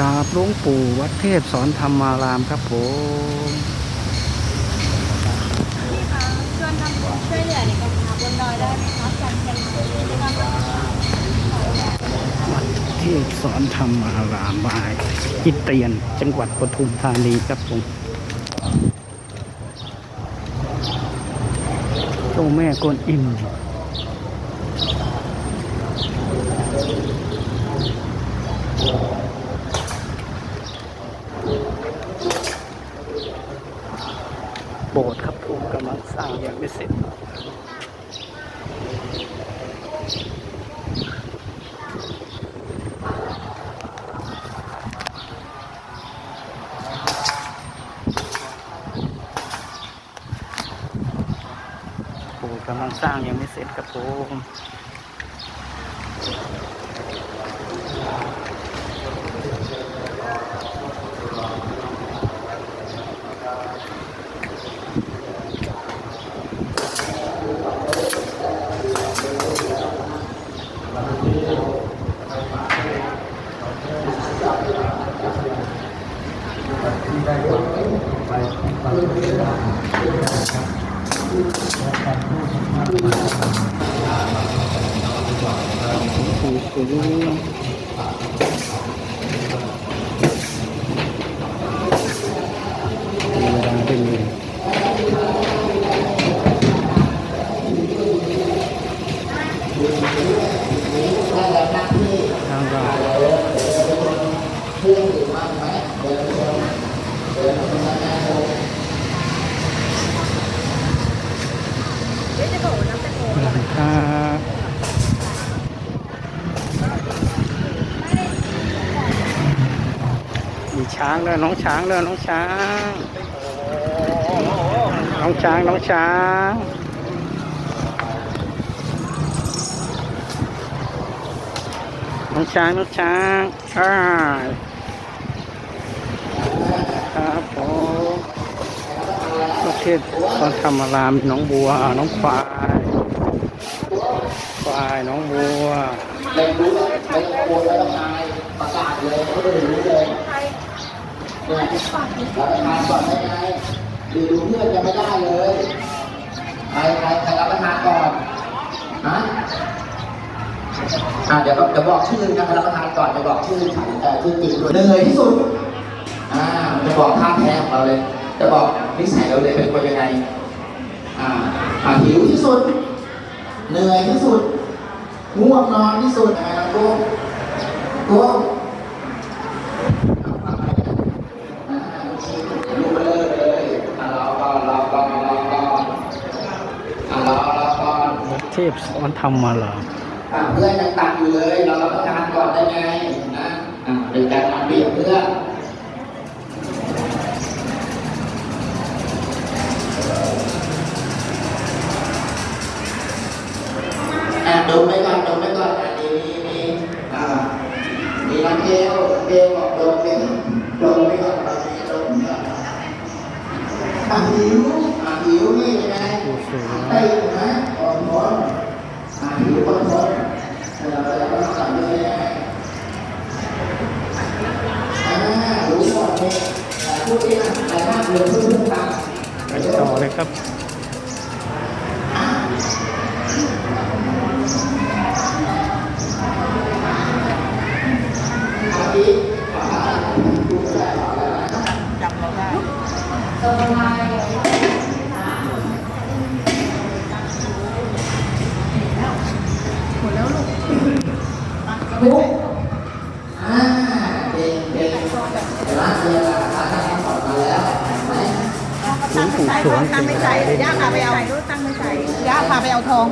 กาบหลวงปู่วัดเทพสอนธรรมารามครับผมพี่คะช่วยทำช่วยเหลือในกองทัพบนดอยได้ไหมคะจัดกันนะครับวัดเทพสอนธรรมารามบายจิตเตียนจังหวัดปทุมธานีครับผมเจ้าแม่กวนอิม บสถ์ครับผมกำลังสร้างยังไม่เสร็จโอ้กำลังสร้างยังไม่เสร็จครับผม ปู่ปู่ มีช้างด้วยน้องช้างด้วยน้องช้าง น้องช้างน้องช้างน้องช้างน้องช้างอ่าครับผมประเท ศตอนธรรมารามน้องบัวน้องควาย ควายน้องบัวไม่รู้ไม่ต้องกลัวไม่ต้องอายประกาศเลยเขาจะรู้เลยเนี่ยรับประทานก่อนได้ไงดูดูเพื่อนจะไม่ได้เลยใครใครใครรับประทานก่อนฮะอะเดี๋ยวเดี๋ยวบอกชื่อนะครับรับประทานก่อนจะบอกชื่อฉันเอ่อชื่อจริงด้วยเหนื่อยที่สุดอ่าจะบอกท่าแท้ของเราเลยจะบอก นิสัยเราเลยเป็นคนยังไงอ่าหิวที่สุด เหนื่อยที่สุดง่วงนอนที่สุดอะกูกูลูกเบลอเลยอะรอก่อนรอก่อนรอก่อนอะรอรอก่อนเทพสอนธรรมารามอะเพื่อนยังตักอยู่เลย เรารับประทานก่อนได้ไงนะอะเป็นการทำเบียบเพื่อ มไปก่อนดมไปก่อนอะนี่นี่นี่อะมีน้ำเกลเกลบอกดมไปดมไปก่อนดมไปก่อนดมก่อนอะหิวอะหิวนี่ยังไงผู้สูงได้อยู่ไหมอ่อนร้อนอ่าหิวอ่อนร้อนเราจะต้องสั่งด้วยยังไงอ่ารู้ก่อนเลยอ่พูดเองแต่ถ้าเรียนเพื่อนๆตามไปต่อเลยครับ อาทิตย์อ่าดูได้หรอจำเรา ได้หมดแล้วลูกอ่าเด็กเด็กร้านเรียนราคาตั้งแต่ก่อนมาแล้วเห็นไหมหลวงปู่สวงตั้งไม่ใส่ย่าพาไปเอาตั้งไม่ใส่ย่าพาไปเอาทอง